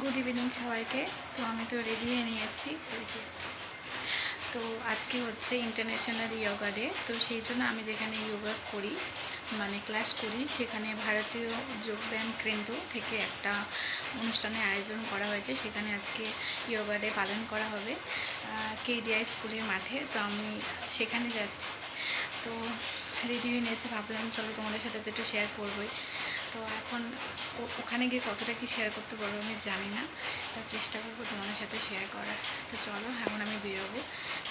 Good evening সবাইকে। তো আমি তো রেডি হয়ে নিয়েছি। তো আজকে হচ্ছে ইন্টারন্যাশনাল ইয়োগা ডে তো সেই জন্য আমি যেখানে ইয়োগা করি মানে ক্লাস করি, সেখানে ভারতীয় যোগব্যায়াম কেন্দ্র থেকে একটা অনুষ্ঠানের আয়োজন করা হয়েছে। সেখানে আজকে ইয়োগা ডে পালন করা হবে কেডিআই স্কুলের মাঠে। তো আমি সেখানে যাচ্ছি। তো রেডি হয়ে নিয়েছি, ভাবলাম চলো তোমাদের সাথে তো একটু শেয়ার করবোই। তো এখন ওখানে গিয়ে কতটা কি শেয়ার করতে পারব আমি জানি না। তো চেষ্টা করব তোমাদের সাথে শেয়ার করার। তো চলো, এখন আমি বেরোবো।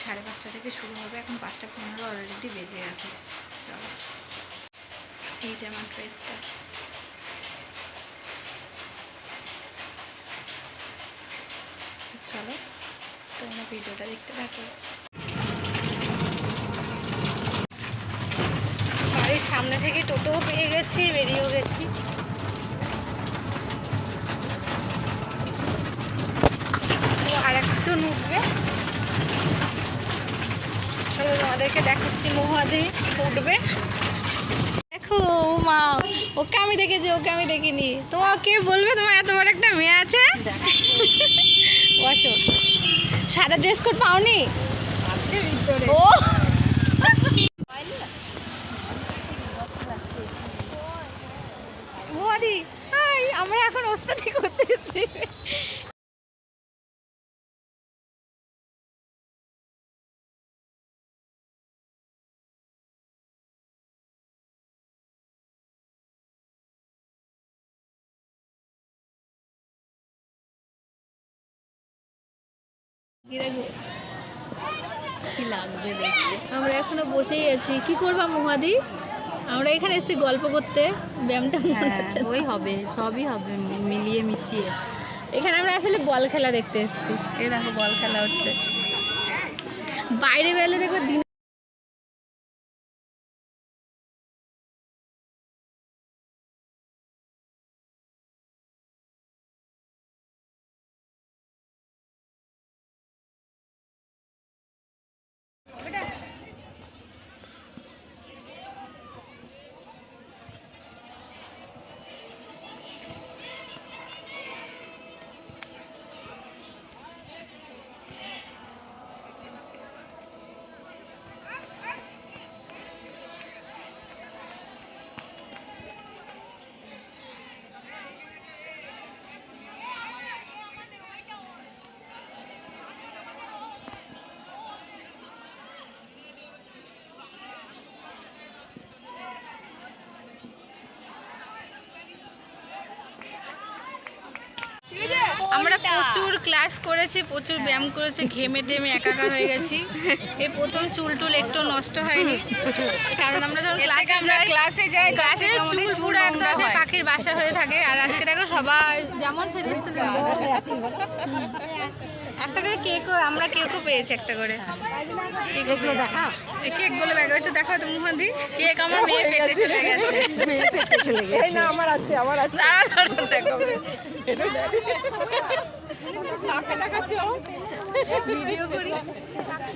সাড়ে পাঁচটা থেকে শুরু হবে, এখন পাঁচটা পনেরো অলরেডি বেজে গেছে। চলো। এই যে আমার ড্রেসটা চলো, তোমরা ভিডিওটা দেখতে থাকো। সামনে থেকে টোটোও পেয়ে গেছি বেরিয়েও গেছি। আর একজন উঠবে। তোমাদেরকে দেখাচ্ছি মহাদি উঠবে। দেখো ও মা ওকে আমি দেখেছি ওকে আমি দেখিনি। তোমার কে বলবে? তোমার এত বড় একটা মেয়ে আছে? বসো। সাদা ড্রেস কোড পাওনি? আছে ভিতরে। ও মহাদি হাই ওস্তাদি করতে কি লাগবে দেখতে আমরা এখনও বসেই আছি। কি করবা মহাদি? আমরা এখানে এসে গল্প করতে ব্যায়ামটা হ্যাঁ ওই হবে সবই হবে মিলিয়ে মিশিয়ে। এখানে আমরা আসলে বল খেলা দেখতে এসেছি। এই দেখো বল খেলা হচ্ছে। বাইরে বেলে দেখো দিন আমরা প্রচুর ক্লাস করেছি প্রচুর ব্যায়াম করেছি ঘেমে টেমে একাকার হয়ে গেছি। এই প্রথম চুল টুল একটু নষ্ট হয়নি। কারণ আমরা যখন ক্লাসে আমরা ক্লাসে যাই ক্লাসে চুল পুরো একদম পাখির বাসা হয়ে থাকে। আর আজকে দেখো সবাই যেমন সেজেছে একটা করে কেকও আমরা কেকও পেয়েছি একটা করে। কেকগুলো ব্যাগে একটু দেখাও তো মুহাদি কেক আমার মেয়ের পেটে চলে গেছে। এই না আমার আছে আমার আছে। দেখো।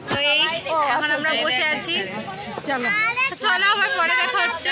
তো এই এখন আমরা বসে আছি। চলো। চলো আবার পরে দেখা হচ্ছে।